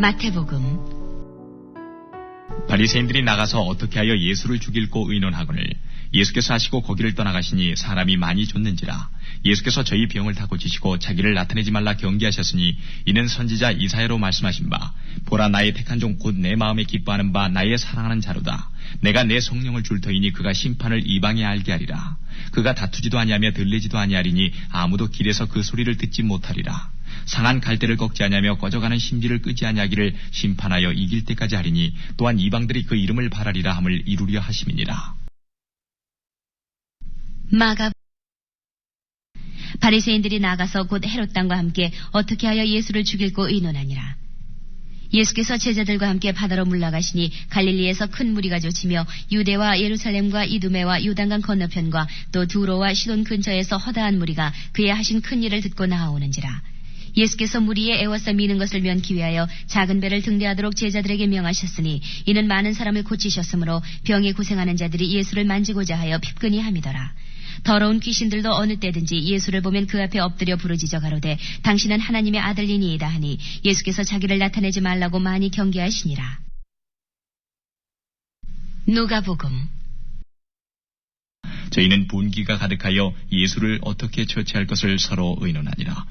마태복음. 바리새인들이 나가서 어떻게 하여 예수를 죽일고 의논하거늘 예수께서 하시고 거기를 떠나가시니 사람이 많이 줬는지라. 예수께서 저희 병을 다 고치시고 자기를 나타내지 말라 경계하셨으니 이는 선지자 이사야로 말씀하신 바 보라 나의 택한 종 곧 내 마음에 기뻐하는 바 나의 사랑하는 자로다. 내가 내 성령을 줄 터이니 그가 심판을 이방에 알게 하리라. 그가 다투지도 아니하며 들리지도 아니하리니 아무도 길에서 그 소리를 듣지 못하리라 상한 갈대를 꺾지 아니하며 꺼져가는 심지를 끄지 아니하기를 심판하여 이길 때까지 하리니 또한 이방들이 그 이름을 바라리라 함을 이루려 하심이니라. 마가 바리새인들이 나가서 곧 헤롯 땅과 함께 어떻게 하여 예수를 죽일고 의논하니라. 예수께서 제자들과 함께 바다로 물러가시니 갈릴리에서 큰 무리가 쫓으며 유대와 예루살렘과 이두메와 요단강 건너편과 또 두로와 시돈 근처에서 허다한 무리가 그의 하신 큰 일을 듣고 나아오는지라. 예수께서 무리의 애워싸 미는 것을 면기 위하여 작은 배를 등대하도록 제자들에게 명하셨으니 이는 많은 사람을 고치셨으므로 병에 고생하는 자들이 예수를 만지고자 하여 핍근히 함이더라. 더러운 귀신들도 어느 때든지 예수를 보면 그 앞에 엎드려 부르짖어 가로되 당신은 하나님의 아들이니이다 하니 예수께서 자기를 나타내지 말라고 많이 경계하시니라. 누가복음 저희는 분기가 가득하여 예수를 어떻게 처치할 것을 서로 의논하니라.